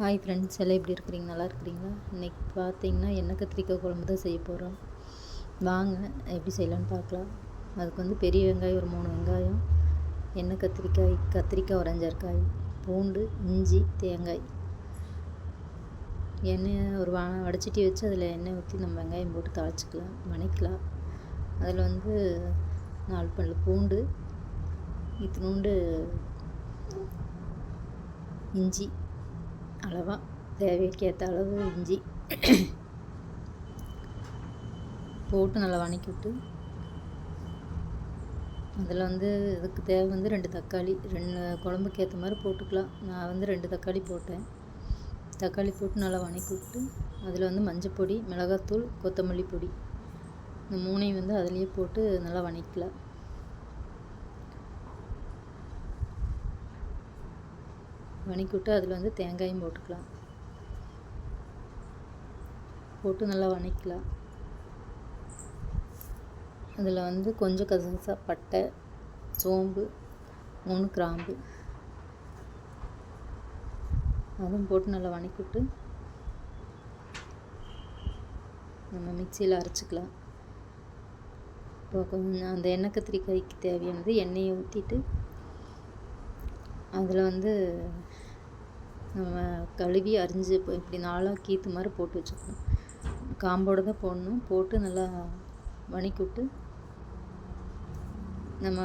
Hi friends எல்லாம் எப்படி இருக்கிறீங்க? நல்லா இருக்கிறீங்களா? இன்றைக்கி பார்த்தீங்கன்னா எண்ணெய் கத்திரிக்காய் குழம்பு தான் செய்ய போகிறோம் வாங்க எப்படி செய்யலான்னு பார்க்கலாம். அதுக்கு வந்து பெரிய வெங்காயம் ஒரு மூணு வெங்காயம் எண்ணெய் கத்திரிக்காய் கத்திரிக்காய் ஒரு காய் பூண்டு இஞ்சி தேங்காய். எண்ணெய் ஒரு வா வடச்சட்டி வச்சு அதில் எண்ணெய் ஊற்றி நம்ம வெங்காயம் போட்டு தாளிச்சிக்கலாம் வணக்கலாம் அதில் வந்து நாலு பல்லு பூண்டு இத்தினூண்டு இஞ்சி அளவாக தேவைக்கேற்ற அளவு இஞ்சி போட்டு நல்லா வணக்கி விட்டு அதில் வந்து இதுக்கு தேவை வந்து ரெண்டு தக்காளி ரெண்டு குழம்புக்கு ஏற்ற மாதிரி போட்டுக்கலாம். நான் வந்து ரெண்டு தக்காளி போட்டேன். தக்காளி போட்டு நல்லா வணக்கி விட்டு அதில் வந்து மஞ்சப்பொடி மிளகாத்தூள் கொத்தமல்லி பொடி இந்த மூணையும் வந்து அதுலேயே போட்டு நல்லா வணக்கலாம் வணக்கி விட்டு அதில் வந்து தேங்காயும் போட்டுக்கலாம். போட்டு நல்லா வணக்கலாம் அதில் வந்து கொஞ்சம் கசகசா பட்டை சோம்பு மூணு கிராம்பு. அதுவும் போட்டு நல்லா வணக்கிவிட்டு நம்ம மிக்சியில் அரைச்சிக்கலாம். இப்போ கொஞ்சம் அந்த எண்ணெய் கத்திரிக்காய்க்கு தேவையானது எண்ணெயை ஊற்றிட்டு அதில் வந்து நம்ம கழுவி அரிஞ்சு இப்படி நாளாக கீத்து மாதிரி போட்டு வச்சுக்கணும். காம்போடு தான் போடணும். போட்டு நல்லா வணக்கி விட்டு நம்ம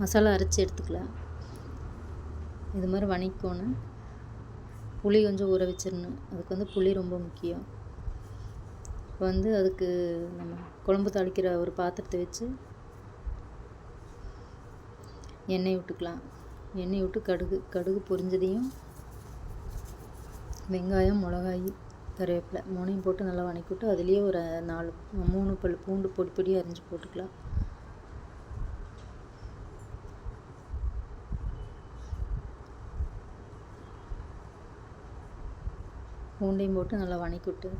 மசாலா அரைச்சி எடுத்துக்கலாம். இது மாதிரி வணக்கணும் புளி கொஞ்சம் ஊற வச்சிடணும். அதுக்கு வந்து புளி ரொம்ப முக்கியம். இப்போ வந்து அதுக்கு நம்ம குழம்பு தாளிக்கிற ஒரு பாத்திரத்தை வச்சு எண்ணெய் விட்டுக்கலாம். எண்ணெய் விட்டு கடுகு கடுகு பொரிஞ்சதையும் வெங்காயம் மிளகாய் கருவேப்பிலை மூணையும் போட்டு நல்லா வணக்கி விட்டு அதுலேயே ஒரு நாலு மூணு பல் பூண்டு பொடி பொடியாக அரிஞ்சு போட்டுக்கலாம். பூண்டையும் போட்டு நல்லா வணக்கி விட்டு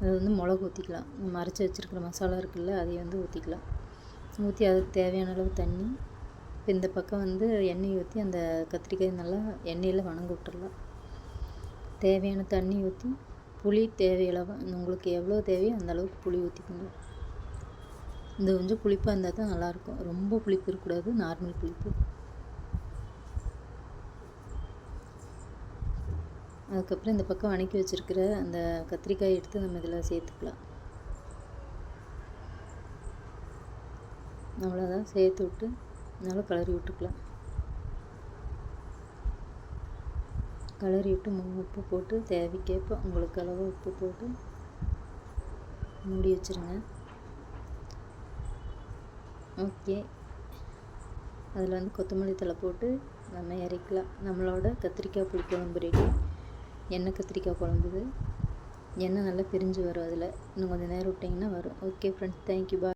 அது வந்து மிளகு ஊற்றிக்கலாம் நம்ம அரைச்சி வச்சுருக்கிற மசாலா இருக்குல்ல அதையும் வந்து ஊற்றிக்கலாம் ஊற்றி அதுக்கு தேவையான அளவு தண்ணி இந்த பக்கம் வந்து எண்ணெய் ஊற்றி அந்த கத்திரிக்காய் நல்லா எண்ணெயில் வணங்க விட்டுறலாம். தேவையான தண்ணி ஊற்றி புளி தேவையளவு உங்களுக்கு எவ்வளோ தேவையோ அந்த அளவுக்கு புளி ஊற்றிக்கணும் இந்த கொஞ்சம் புளிப்பாக இருந்தால் தான் நல்லாயிருக்கும். ரொம்ப புளிப்பு இருக்கக்கூடாது நார்மல் புளிப்பு. அதுக்கப்புறம் இந்த பக்கம் வணக்கி வச்சுருக்கிற அந்த கத்திரிக்காய் எடுத்து நம்ம இதில் சேர்த்துக்கலாம். அவ்வளோதான் சேர்த்து விட்டு நல்லா கலரி விட்டுக்கலாம். கலரி விட்டு உப்பு போட்டு தேவைக்கேற்ப உங்களுக்கு அளவு உப்பு போட்டு மூடி வச்சுருங்க. ஓகே. அதில் வந்து கொத்தமல்லி தலை போட்டு நம்ம இறக்கலாம் நம்மளோட கத்திரிக்காய் புளி குழம்பு ரெடி எண்ணெய் கத்திரிக்காய் குழம்புது எண்ணெய் நல்லா பிரிஞ்சு வரும் அதில். இன்னும் கொஞ்சம் நேரம் விட்டிங்கன்னா வரும். Okay friends thank you bye